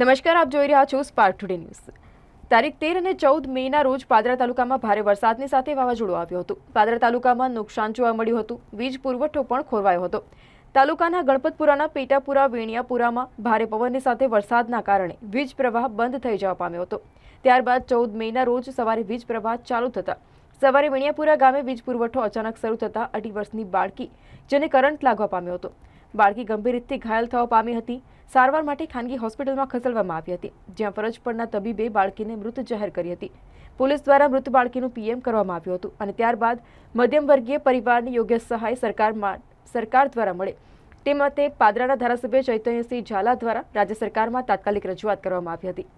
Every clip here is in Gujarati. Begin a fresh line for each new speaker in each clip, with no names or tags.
નમસ્કાર, આપ જોઈ રહ્યા છો સ્પાર્ક ટુડે ન્યૂઝ તારીખ તેર અને ચૌદ મેના રોજ પાદરા તાલુકામાં ભારે વરસાદની સાથે વાવાઝોડું આવ્યું હતું. પાદરા તાલુકામાં નુકસાન જોવા મળ્યું હતું. વીજ પુરવઠો પણ ખોરવાયો હતો. તાલુકાના ગણપતપુરાના પેટાપુરા, વેણિયાપુરામાં ભારે પવનની સાથે વરસાદના કારણે વીજ પ્રવાહ બંધ થઈ જવા પામ્યો હતો. ત્યારબાદ ચૌદ મેના રોજ સવારે વીજ પ્રવાહ ચાલુ થતા સવારે વેણિયાપુરા ગામે વીજ પુરવઠો અચાનક શરૂ થતા અઢી વર્ષની બાળકી, જેને કરંટ લાગવા પામ્યો હતો. બાળકી ગંભીર રીતે ઘાયલ થવા પામી હતી. સારવાર માટે ખાનગી હોસ્પિટલમાં ખસેડવામાં આવી હતી, જ્યાં ફરજ પરના તબીબે બાળકીને મૃત જાહેર કરી હતી. પોલીસ દ્વારા મૃત બાળકીનું પીએમ કરવામાં આવ્યું હતું અને ત્યારબાદ મધ્યમ વર્ગીય પરિવારને યોગ્ય સહાય સરકારમાં સરકાર દ્વારા મળે. તે માટે પાદરાના ધારાસભ્ય ચૈતન્યસિંહ ઝાલા દ્વારા રાજ્ય સરકારમાં તાત્કાલિક રજૂઆત કરવામાં આવી હતી.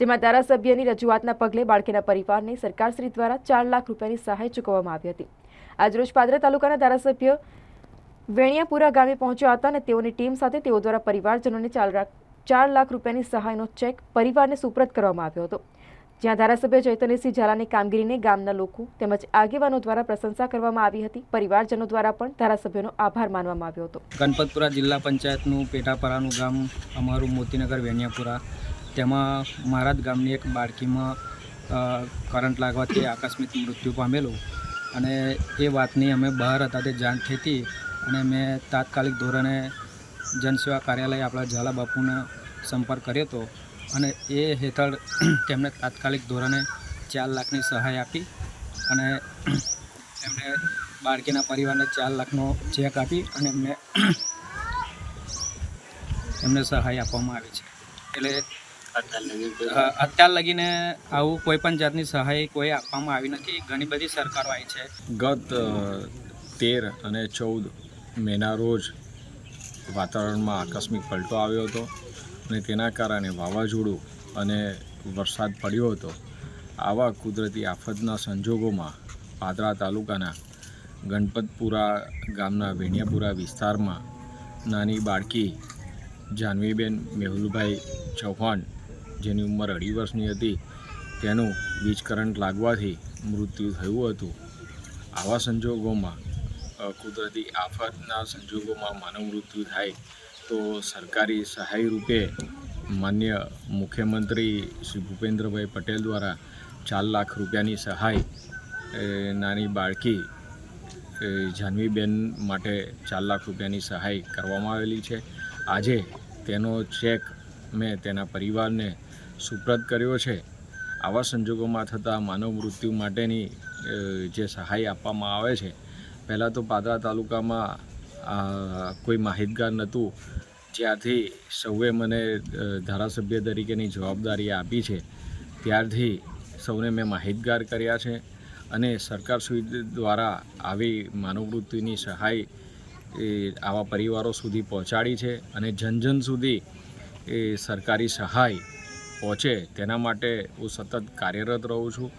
જેમાં ધારાસભ્યની રજૂઆતના પગલે બાળકીના પરિવારને સરકારશ્રી દ્વારા ચાર લાખ રૂપિયાની સહાય ચૂકવવામાં આવી હતી. આજરોજ પાદરા તાલુકાના ધારાસભ્ય વેણિયાપુરા ગામે પહોંચ્યા હતા અને તેઓની ટીમ સાથે તેઓ દ્વારા પરિવારજનોને ચાર લાખ રૂપિયાની સહાયનો ચેક પરિવારને સુપ્રત કરવામાં આવ્યો હતો. જ્યાં ધારાસભ્ય ચૈતન્યસિંહ ઝાલાની કામગીરીને ગામના લોકો તેમજ આગેવાનો દ્વારા પ્રશંસા કરવામાં આવી હતી. પરિવારજનો દ્વારા પણ ધારાસભ્યનો આભાર માનવામાં આવ્યો હતો.
ગણપતપુરા જિલ્લા પંચાયતનું પેટાપરાનું ગામ અમારું મોતીનગર વેણિયાપુરા. તેમાં મારા ગામની એક બાળકીમાં કરંટ લાગવાથી આકસ્મિક મૃત્યુ પામેલું અને એ વાતની અમે બહાર હતા તે જાણ થઈ હતી. અને મેં તાત્કાલિક ધોરણે જનસેવા કાર્યાલય આપણા ઝાલા બાપુનો સંપર્ક કર્યો હતો અને એ હેઠળ તેમણે તાત્કાલિક ધોરણે ચાર લાખની સહાય આપી અને એમણે બાળકીના પરિવારને ચાર લાખનો ચેક આપી અને એમને એમને સહાય આપવામાં આવી છે. એટલે અત્યાર લગીને આવું કોઈ પણ જાતની સહાય કોઈ આપવામાં આવી નથી. ઘણી બધી સરકારો આવી છે.
ગત તેર અને ચૌદ મેના રોજ વાતાવરણમાં આકસ્મિક પલટો આવ્યો હતો અને તેના કારણે વાવાઝોડું અને વરસાદ પડ્યો હતો. આવા કુદરતી આફતના સંજોગોમાં પાદરા તાલુકાના ગણપતપુરા ગામના વેણિયાપુરા વિસ્તારમાં નાની બાળકી જાનવીબેન મેહુલભાઈ ચૌહાણ, જેની ઉંમર અઢી વર્ષની હતી, તેનું વીજ કરંટ લાગવાથી મૃત્યુ થયું હતું. આવા સંજોગોમાં કુદરતી આફતના સંજોગોમાં માનવ મૃત્યુ થાય, તો સરકારી સહાય રૂપે માન્ય મુખ્યમંત્રી શ્રી ભૂપેન્દ્રભાઈ પટેલ દ્વારા ચાર લાખ રૂપિયાની સહાય નાની બાળકી જાનવીબેન માટે ચાર લાખ રૂપિયાની સહાય કરવામાં આવેલી છે. આજે તેનો ચેક મેં તેના પરિવારને સુપ્રત કર્યો છે. આવા સંજોગોમાં થતા માનવ મૃત્યુ માટેની જે સહાય આપવામાં આવે છે પહેલાં તો પાદરા તાલુકામાં કોઈ માહિતગાર નહોતું. જ્યારથી સૌએ મને ધારાસભ્ય તરીકેની જવાબદારી આપી છે, ત્યારથી સૌને મેં માહિતગાર કર્યા છે અને સરકાર સુધી દ્વારા આવી માનવવૃત્તિની સહાય, એ, આવા પરિવારો સુધી પહોંચાડી છે અને જન જન સુધી એ સરકારી સહાય પહોંચે, તેના માટે હું સતત કાર્યરત રહું છું.